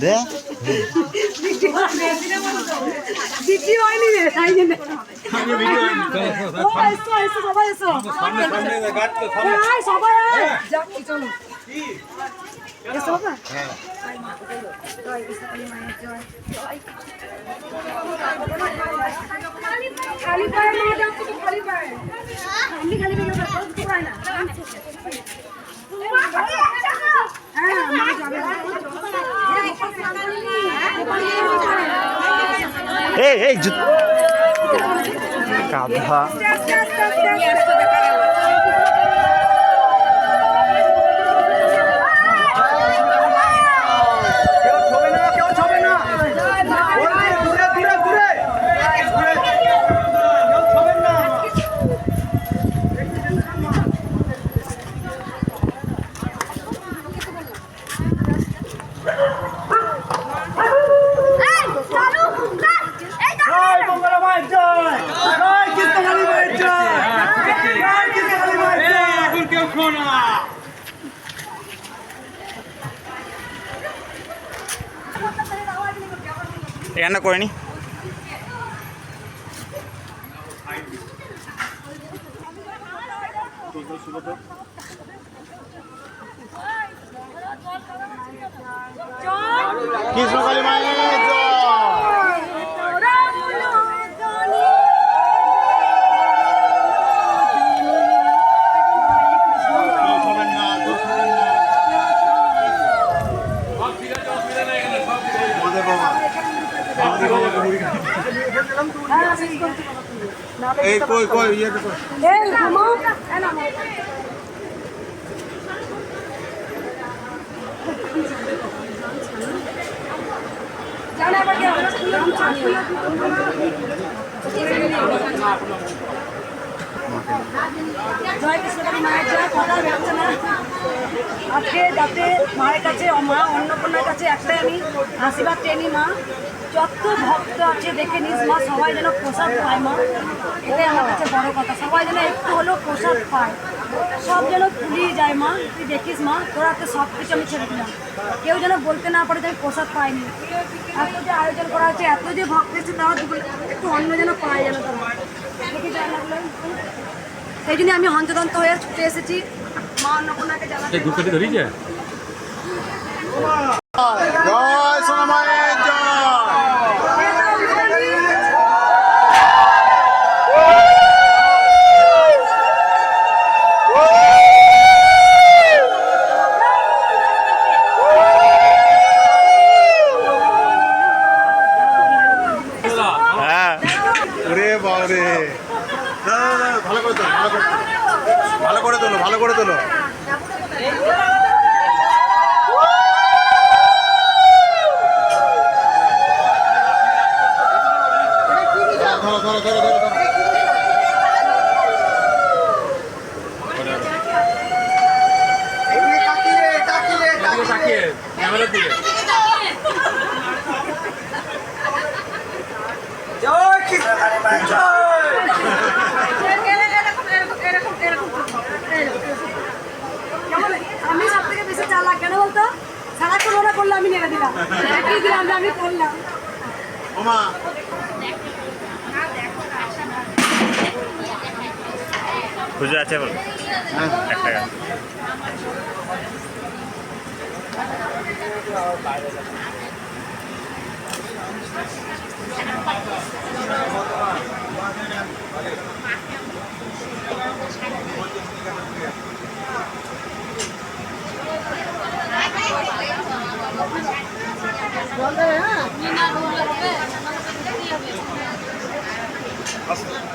দে। খালি পায়ে মা যাচ্ছে খালি পায়ে খালি খালি পায় না হ্যাঁ মা যাবে এই কাঁধা কেউ ছবে না কেউ ছবে না বলছি, দূরে দূরে দূরে দূরে। কেউ ছবেন না জয় মঙ্গলা মায়ের জয় জয় কৃষ্ণকালী মায়ের জয় জয় কৃষ্ণকালী মায়ের জয় এখানে করে নি কৃষ্ণকালী মায়ের জয়! ए कोई कोई ये देखो ए घुमाओ। ए ना जाना पड़ गया কথা আজকে যাতে মায়ের কাছে মা, অন্নপূর্ণার কাছে একটাই আমি আশীর্বাদ টেনি মা। যত ভক্ত আছে, দেখে নিস মা, সবাই যেন প্রসাদ পায় মা। এটাই আমার কাছে বড় কথা। সবাই যেন একটু হলেও প্রসাদ পায়। সব যেন ফুলিয়ে যায় মা। তুই দেখিস মা, তোরা তো সব কিছু আমি ছেড়ে দিলাম। কেউ যেন বলতে না পারে যে আমি প্রসাদ পাইনি। এত যে আয়োজন করা হচ্ছে, এত যে ভক্ত এসেছে, তারা একটু অন্ন যেন পায় যেন তারা। সেই জন্য আমি হন্তদন্ত হয়ে ছুটে এসেছি। মা অন্নপূর্ণাকে জানাতে দুঃখটি ধরিছে জয় সোনা মায়ের জয় হ্যাঁ ওরে বাবারে না, না, না, ভালো করে তোলো ভালো করে তোলো ভালো করে তোলো ভালো করে তোলো ধরো ধরো ধরো ধরো ধরো এদিকে তাকিয়ে তাকিয়ে তাকিয়ে তাকিয়ে ক্যামেরার দিকে জয় কৃষ্ণকালী বলতো? সারাক্ষণ ওরা করলে আমি নেড়ে দিলাম। একই দিলাম আমি করলাম। খুঁজে আছে বল। হ্যাঁ। Thank you. Nasıl?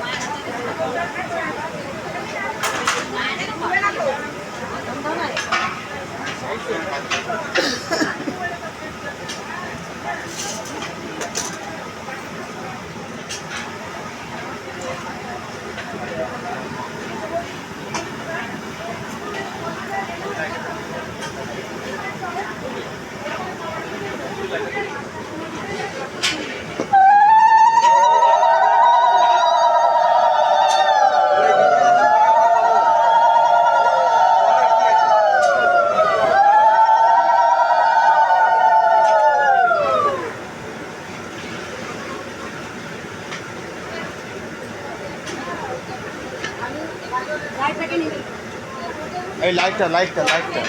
ए लाइट है लाइट है लाइट है।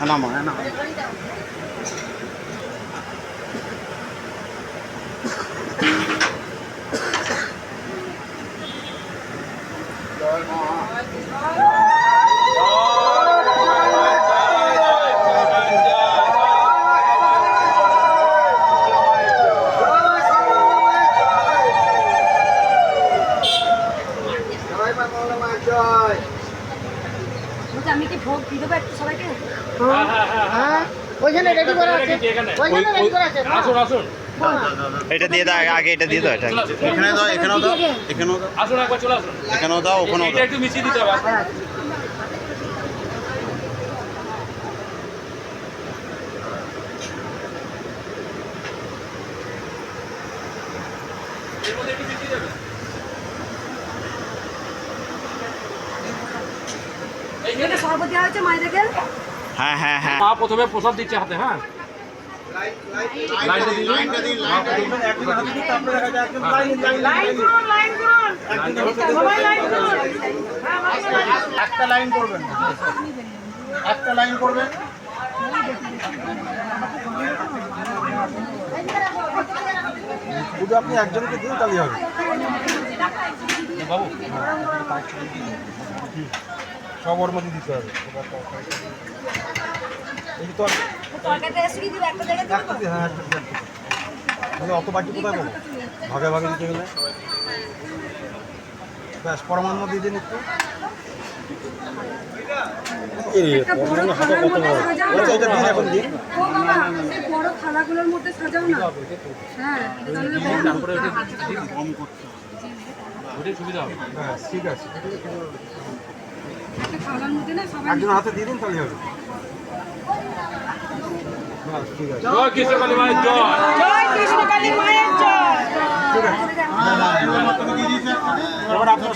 है ना माँ है ना? এটা দিয়ে দাও আগে- আগে এটা দিয়ে দাও এটা এখানে দাও এখানেও দাও এখানেও দাও। আসুন একবার চলে আসুন। এখানেও দাও ওখানেও দাও। একটু মিশিয়ে দিতে হবে এর মধ্যে একটু মিশিয়ে দেবে এখানে দেওয়া হয়েছে মায়েদেরকে হ্যাঁ হ্যাঁ হ্যাঁ। মা প্রথমে প্রসাদ দিচ্ছে হাতে হ্যাঁ? একটা লাইন করবেন একটা লাইন করবেন। শুধু আপনি একজনকে দিন তাহলে হবে। বাবু। সব ওর মধ্যে দিতে হবে। এই তো হ্যাঁ তাহলে অত বাকি কোথায় পাবো ভাগে ভাগে দিতে গেলে? ব্যাস পরমান্ন দিয়ে দিন একটু। একটা বড় থালার মধ্যে সাজাও না। আচ্ছা, হ্যাঁ হ্যাঁ ঠিক আছে একটা থালার মধ্যে না সবাই একজন হাতে দিয়ে দিন তাহলে হবে। ঠিক আছে। জয় কৃষ্ণ কালী মায়ের জয়। এবার আপনার